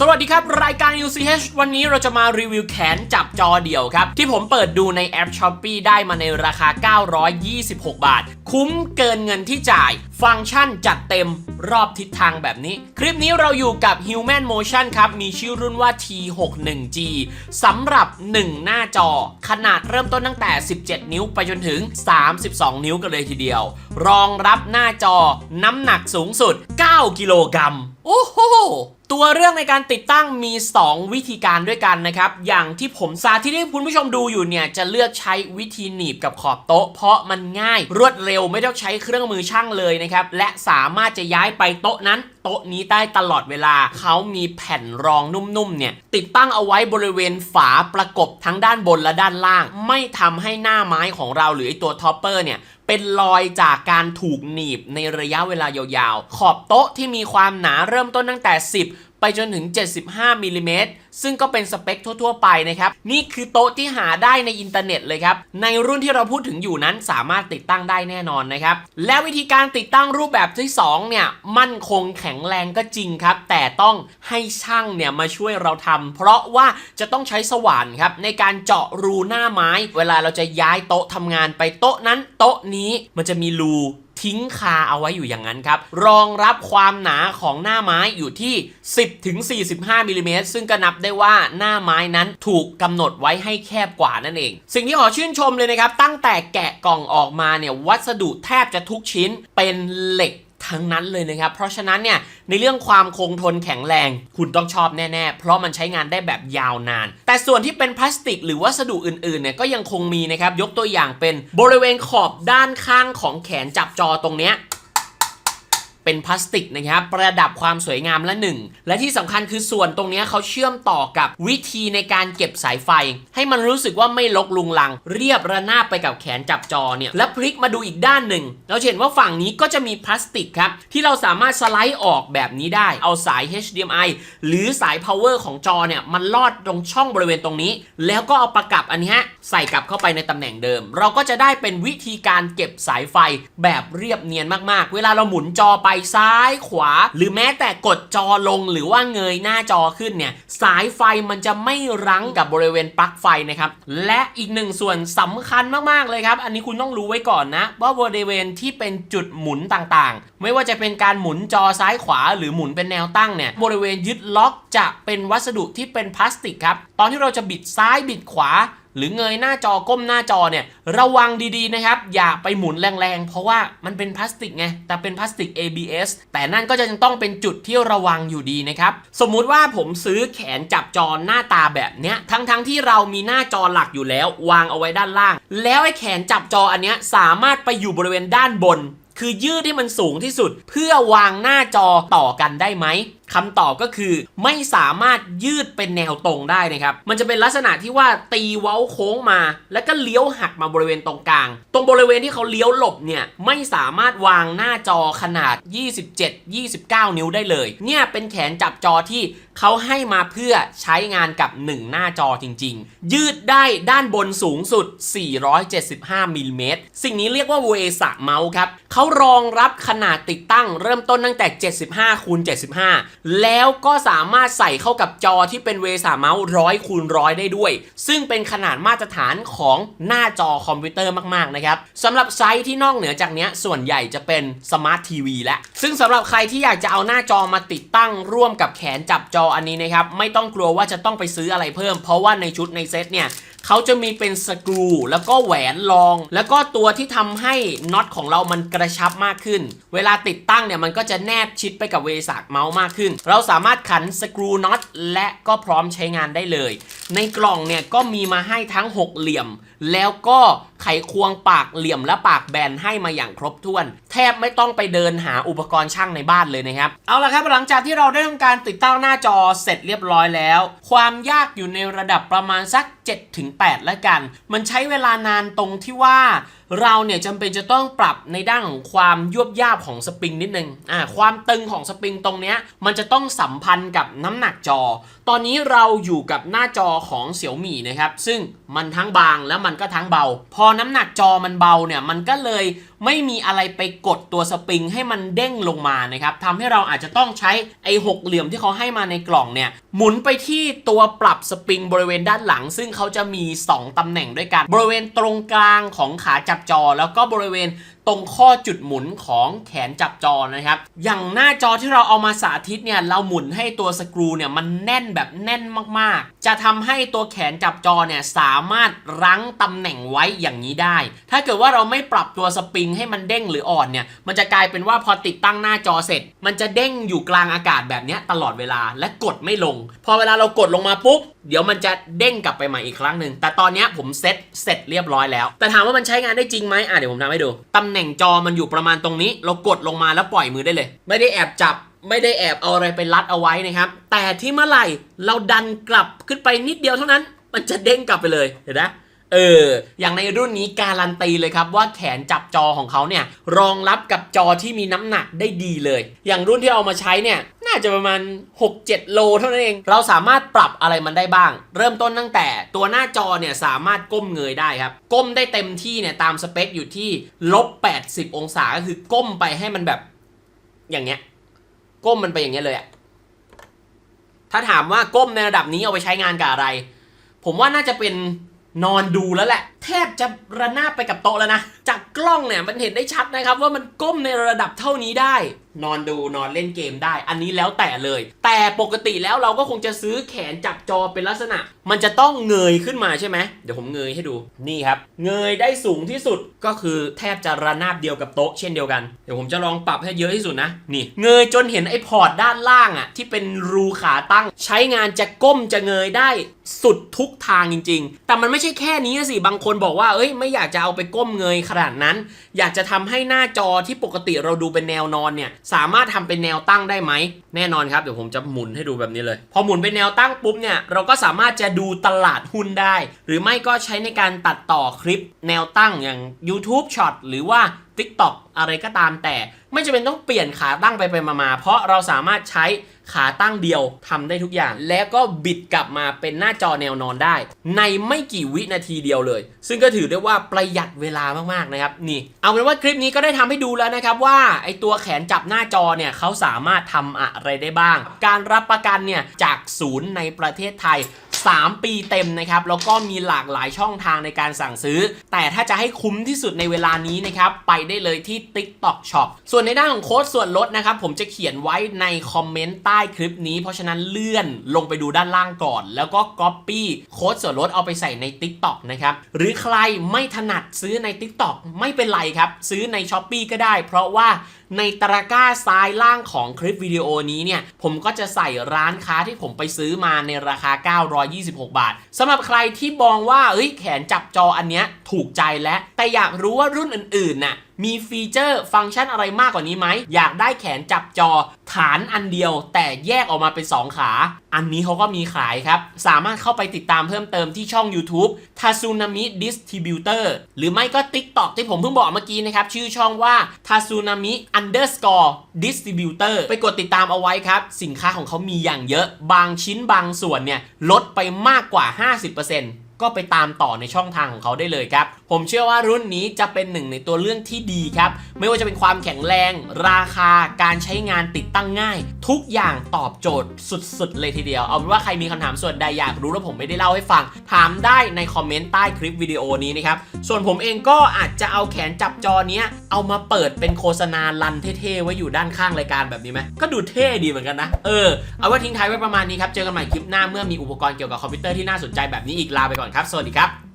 สวัสดีครับ รายการ UCH วันนี้เราจะมารีวิวแขนจับจอเดี่ยวครับ ที่ผมเปิดดูในแอป s h o p e e ได้มาในราคา 926 บาท คุ้มเกินเงินที่จ่าย ฟังก์ชันจัดเต็มรอบทิศทางแบบนี้ คลิปนี้เราอยู่กับ Human Motion ครับ มีชื่อรุ่นว่า T61G สำหรับ 1 หน้าจอ ขนาดเริ่มต้นตั้งแต่ 17 นิ้วไปจนถึง 32 นิ้วกันเลยทีเดียว รองรับหน้าจอน้ำหนักสูงสุด 9 กิโลกรัมโอ้โห ตัวเรื่องในการติดตั้งมี 2 วิธีการด้วยกันนะครับ อย่างที่ผมสาธิตให้คุณผู้ชมดูอยู่เนี่ย จะเลือกใช้วิธีหนีบกับขอบโต๊ะ เพราะมันง่ายรวดเร็วไม่ต้องใช้เครื่องมือช่างเลยนะครับ และสามารถจะย้ายไปโต๊ะนั้นโต๊ะนี้ได้ตลอดเวลา เขามีแผ่นรองนุ่มๆเนี่ยติดตั้งเอาไว้บริเวณฝาประกบทั้งด้านบนและด้านล่าง ไม่ทำให้หน้าไม้ของเราหรือไอตัวท็อปเปอร์เนี่ยเป็นรอยจากการถูกหนีบในระยะเวลายาวๆ ขอบโต๊ะที่มีความหนาเริ่มต้นตั้งแต่ 10 ไปจนถึง 75มิลลิเมตรซึ่งก็เป็นสเปคทั่ว ๆ ไปนะครับ นี่คือโต๊ะที่หาได้ในอินเทอร์เน็ตเลยครับ ในรุ่นที่เราพูดถึงอยู่นั้นสามารถติดตั้งได้แน่นอนนะครับ และวิธีการติดตั้งรูปแบบที่ 2 เนี่ย มั่นคงแข็งแรงก็จริงครับ แต่ต้องให้ช่างเนี่ยมาช่วยเราทำเพราะว่าจะต้องใช้สว่านครับ ในการเจาะรูหน้าไม้ เวลาเราจะย้ายโต๊ะทำงานไปโต๊ะนั้นโต๊ะนี้มันจะมีรู ทิ้งคาเอาไว้อยู่อย่างนั้นครับ รองรับความหนาของหน้าไม้อยู่ที่ 10ถึง45มิลลิเมตรซึ่งก็นับได้ว่าหน้าไม้นั้นถูกกำหนดไว้ให้แคบกว่านั่นเอง สิ่งที่ขอชื่นชมเลยนะครับ ตั้งแต่แกะกล่องออกมาเนี่ยวัสดุแทบจะทุกชิ้นเป็นเหล็ก ทั้งนั้นเลยนะครับ เพราะฉะนั้นเนี่ยในเรื่องความคงทนแข็งแรง คุณต้องชอบแน่ ๆ เพราะมันใช้งานได้แบบยาวนาน แต่ส่วนที่เป็นพลาสติก หรือวัสดุอื่นๆเนี่ยก็ยังคงมีนะครับยกตัวอย่างเป็นบริเวณขอบด้านข้างของแขนจับจอตรงเนี้ย เป็นพลาสติกนะครับประดับความสวยงามละหนึ่งและที่สำคัญคือส่วนตรงนี้เขาเชื่อมต่อกับวิธีในการเก็บสายไฟ ให้มันรู้สึกว่าไม่ลกลุงลัง เรียบระนาบไปกับแขนจับจอเนี่ยและพลิกมาดูอีกด้านหนึ่ง เราเห็นว่าฝั่งนี้ก็จะมีพลาสติกครับที่เราสามารถสไลด์ออกแบบนี้ได้ เอาสาย HDMI หรือสาย power ของจอเนี่ยมันลอดตรงช่องบริเวณตรงนี้ แล้วก็เอาประกับอันนี้ฮะใส่กลับเข้าไปในตำแหน่งเดิม เราก็จะได้เป็นวิธีการเก็บสายไฟแบบเรียบเนียนมากๆ เวลาเราหมุนจอไปซ้ายขวา หรือแม้แต่กดจอลงหรือว่าเงยหน้าจอขึ้นเนี่ยสายไฟมันจะไม่รั้งกับบริเวณปลั๊กไฟนะครับและอีกหนึ่งส่วนสำคัญมากๆเลยครับ อันนี้คุณต้องรู้ไว้ก่อนนะ ว่าบริเวณที่เป็นจุดหมุนต่างๆ ไม่ว่าจะเป็นการหมุนจอซ้ายขวา หรือหมุนเป็นแนวตั้งเนี่ยบริเวณยึดล็อกจะเป็นวัสดุที่เป็นพลาสติกครับตอนที่เราจะบิดซ้ายบิดขวา หรือเงยหน้าจอก้มหน้าจอเนี่ยระวังดีๆนะครับ อย่าไปหมุนแรงๆ เพราะว่ามันเป็นพลาสติกไงแต่เป็นพลาสติก ABS แต่นั่นก็จะยังต้องเป็นจุดที่ระวังอยู่ดีนะครับ สมมุติว่าผมซื้อแขนจับจอหน้าตาแบบเนี้ยทั้งๆที่เรามีหน้าจอหลักอยู่แล้ว วางเอาไว้ด้านล่าง แล้วไอ้แขนจับจออันเนี้ยสามารถไปอยู่บริเวณด้านบน คือยืดให้มันสูงที่สุด เพื่อวางหน้าจอต่อกันได้ไหมคำตอบก็คือไม่สามารถยืดเป็นแนวตรงได้นะครับ มันจะเป็นลักษณะที่ว่าตีเว้าโค้งมา แล้วก็เลี้ยวหักมาบริเวณตรงกลาง ตรงบริเวณที่เขาเลี้ยวหลบเนี่ยไม่สามารถวางหน้าจอขนาด 27-29 นิ้วได้เลย เนี่ยเป็นแขนจับจอที่เขาให้มาเพื่อใช้งานกับ 1 หน้าจอจริง ๆ ยืดได้ด้านบนสูงสุด 475มิลลิเมตรสิ่งนี้เรียกว่าเวสะเมาส์ครับเขารองรับขนาดติดตั้งเริ่มต้นตั้งแต่ 75คูณ75แล้วก็สามารถใส่เข้ากับจอที่เป็นเวสาเมาส์ร้อยคูณร้อยได้ด้วย ซึ่งเป็นขนาดมาตรฐานของหน้าจอคอมพิวเตอร์มากๆนะครับสำหรับไซส์ที่นอกเหนือจากนี้ส่วนใหญ่จะเป็นสมาร์ททีวีและ ซึ่งสำหรับใครที่อยากจะเอาหน้าจอมาติดตั้งร่วมกับแขนจับจออันนี้นะครับไม่ต้องกลัวว่าจะต้องไปซื้ออะไรเพิ่ม เพราะว่าในชุดในเซตเนี่ย เขาจะมีเป็นสกรูแล้วก็แหวนรอง แล้วก็ตัวที่ทำให้น็อตของเรามันกระชับมากขึ้น เวลาติดตั้งเนี่ยมันก็จะแนบชิดไปกับเวสากเมาส์มากขึ้น เราสามารถขันสกรูน็อตและก็พร้อมใช้งานได้เลย ในกล่องเนี่ยก็มีมาให้ทั้ง 6 เหลี่ยมแล้วก็ไขควงปากเหลี่ยมและปากแบนให้มาอย่างครบถ้วน แทบไม่ต้องไปเดินหาอุปกรณ์ช่างในบ้านเลยนะครับ เอาละครับหลังจากที่เราได้ทำการติดตั้งหน้าจอเสร็จเรียบร้อยแล้ว ความยากอยู่ในระดับประมาณสัก 7-8 แล้วกัน มันใช้เวลานานตรงที่ว่า เราเนี่ยจำเป็นจะต้องปรับในด้านของความยวบยาบของสปริงนิดนึงอ่าความตึงของสปริงตรงเนี้ยมันจะต้องสัมพันธ์กับน้ำหนักจอ ตอนนี้เราอยู่กับหน้าจอของเสี่ยวมี่นะครับซึ่งมันทั้งบางแล้วมันก็ทั้งเบา พอน้ำหนักจอมันเบาเนี่ยมันก็เลย ไม่มีอะไรไปกดตัวสปริงให้มันเด้งลงมานะครับทำให้เราอาจจะต้องใช้ไอ้หกเหลี่ยมที่เขาให้มาในกล่องเนี่ยหมุนไปที่ตัวปรับสปริงบริเวณด้านหลัง ซึ่งเขาจะมี 2ตำแหน่งด้วยกัน บริเวณตรงกลางของขาจับจอ แล้วก็บริเวณ ตรงข้อจุดหมุนของแขนจับจอนะครับ อย่างหน้าจอที่เราเอามาสาธิตเนี่ยเราหมุนให้ตัวสกรูเนี่ยมันแน่นแบบแน่นมากๆ จะทำให้ตัวแขนจับจอเนี่ยสามารถรั้งตำแหน่งไว้อย่างนี้ได้ ถ้าเกิดว่าเราไม่ปรับตัวสปริงให้มันเด้งหรืออ่อนเนี่ยมันจะกลายเป็นว่าพอติดตั้งหน้าจอเสร็จ มันจะเด้งอยู่กลางอากาศแบบนี้ตลอดเวลาและกดไม่ลง พอเวลาเรากดลงมาปุ๊บเดี๋ยวมันจะเด้งกลับไปใหม่อีกครั้งหนึ่งแต่ตอนนี้ผมเซตเสร็จเรียบร้อยแล้ว แต่ถามว่ามันใช้งานได้จริงไหมอะเดี๋ยวผมทำให้ดูตำแหน่น่งจอมันอยู่ประมาณตรงนี้ เรากดลงมาแล้วปล่อยมือได้เลย ไม่ได้แอบจับ ไม่ได้แอบเอาอะไรไปรัดเอาไว้นะครับ แต่ที่เมื่อไหร่เราดันกลับขึ้นไปนิดเดียวเท่านั้น มันจะเด้งกลับไปเลยเห็นไหมเออ อย่างในรุ่นนี้การันตีเลยครับว่าแขนจับจอของเขาเนี่ยรองรับกับจอที่มีน้ำหนักได้ดีเลย อย่างรุ่นที่เอามาใช้เนี่ย น่าจะประมาณ 6-7 โลเท่านั้นเอง เราสามารถปรับอะไรมันได้บ้าง เริ่มต้นตั้งแต่ตัวหน้าจอเนี่ยสามารถก้มเงยได้ครับ ก้มได้เต็มที่เนี่ยตามสเปคอยู่ที่ลบ80 องศาก็คือก้มไปให้มันแบบอย่างเงี้ย ก้มมันไปอย่างเงี้ยเลยอะถ้าถามว่าก้มในระดับนี้เอาไปใช้งานกับอะไร ผมว่าน่าจะเป็นนอนดูแล้วแหละแทบจะระนาบไปกับโต๊ะแล้วนะ จากกล้องเนี่ยมันเห็นได้ชัดนะครับ ว่ามันก้มในระดับเท่านี้ได้ นอนดูนอนเล่นเกมได้ อันนี้แล้วแต่เลย แต่ปกติแล้วเราก็คงจะซื้อแขนจับจอเป็นลักษณะ มันจะต้องเงยขึ้นมาใช่ไหมเดี๋ยวผมเงยให้ดูนี่ครับ เงยได้สูงที่สุดก็คือแทบจะระนาบเดียวกับโต๊ะเช่นเดียวกันเดี๋ยวผมจะลองปรับให้เยอะที่สุดนะนี่ เงยจนเห็นไอ้พอร์ตด้านล่างอะที่เป็นรูขาตั้ง ใช้งานจะก้มจะเงยได้สุดทุกทางจริง ๆ แต่มันไม่ใช่แค่นี้สิบางคนบอกว่า เอ้ย ไม่อยากจะเอาไปก้มเงยขนาดนั้น อยากจะทำให้หน้าจอที่ปกติเราดูเป็นแนวนอนเนี่ย สามารถทำเป็นแนวตั้งได้ไหม แน่นอนครับ เดี๋ยวผมจะหมุนให้ดูแบบนี้เลย พอหมุนเป็นแนวตั้งปุ๊บเนี่ย เราก็สามารถจะดูตลาดหุ้นได้ หรือไม่ก็ใช้ในการตัดต่อคลิปแนวตั้งอย่าง YouTube Short หรือว่า TikTok อะไรก็ตามแต่ ไม่จำเป็นต้องเปลี่ยนขาตั้งไปไปมาๆเพราะเราสามารถใช้ขาตั้งเดียวทำได้ทุกอย่าง แล้วก็บิดกลับมาเป็นหน้าจอแนวนอนได้ ในไม่กี่วินาทีเดียวเลย ซึ่งก็ถือได้ว่าประหยัดเวลามากๆนะครับนี่เอาเป็นว่าคลิปนี้ก็ได้ทำให้ดูแล้วนะครับว่าไอตัวแขนจับหน้าจอเนี่ยเขาสามารถทำอะไรได้บ้าง การรับประกันเนี่ยจากศูนย์ในประเทศไทย 3 ปีเต็มนะครับ แล้วก็มีหลากหลายช่องทางในการสั่งซื้อ แต่ถ้าจะให้คุ้มที่สุดในเวลานี้นะครับ ไปได้เลยที่ TikTok Shop ส่วนในด้านของโค้ดส่วนลดนะครับ ผมจะเขียนไว้ในคอมเมนต์ใต้คลิปนี้ เพราะฉะนั้นเลื่อนลงไปดูด้านล่างก่อน แล้วก็ Copy โค้ดส่วนลดเอาไปใส่ใน TikTok นะครับ หรือใครไม่ถนัดซื้อใน TikTok ไม่เป็นไรครับ ซื้อใน s h อ p e e ก็ได้ เพราะว่า ในตะกร้าซ้ายล่างของคลิปวิดีโอนี้เนี่ย ผมก็จะใส่ร้านค้าที่ผมไปซื้อมาในราคา 926 บาทสำหรับใครที่มองว่าเอ้ยแขนจับจออันเนี้ยถูกใจแล้ว แต่อยากรู้ว่ารุ่นอื่นๆน่ะมีฟีเจอร์ฟังก์ชันอะไรมากกว่านี้ไหม อยากได้แขนจับจอานอันเดียว แต่แยกออกมาเป็น 2 ขา อันนี้เขาก็มีขายครับ สามารถเข้าไปติดตามเพิ่มเติมที่ช่อง YouTube Tsunami Distributor หรือไม่ก็ TikTok ที่ผมเพิ่งบอกเมื่อกี้นะครับ ชื่อช่องว่า Tsunami Underscore Distributor ไปกดติดตามเอาไว้ครับ สินค้าของเขามีอย่างเยอะ บางชิ้นบางส่วนเนี่ยลดไปมากกว่า 50%ก็ไปตามต่อในช่องทางของเขาได้เลยครับ ผมเชื่อว่ารุ่นนี้จะเป็นหนึ่งในตัวเรื่องที่ดีครับ ไม่ว่าจะเป็นความแข็งแรง ราคาการใช้งานติดตั้งง่าย ทุกอย่างตอบโจทย์สุดๆ เลยทีเดียว เอาเป็นว่าใครมีคำถามส่วนใดอยากรู้แล้วผมไม่ได้เล่าให้ฟัง ถามได้ในคอมเมนต์ใต้คลิปวิดีโอนี้นะครับ ส่วนผมเองก็อาจจะเอาแขนจับจอเนี้ยเอามาเปิดเป็นโฆษณาลันเท่ๆไว้อยู่ด้านข้างรายการแบบนี้ไหมก็ดูเท่ดีเหมือนกันนะเออเอาไว่าทิ้งท้ายไว้ประมาณนี้ครับเจอกันใหม่คลิปหน้าเมื่อมีอุปกรณ์เกี่ยวกับคอมพิวเตอร์ที่น่าสนใจแบบนี้อีกลาไปก่อนครับสวัสดีครับ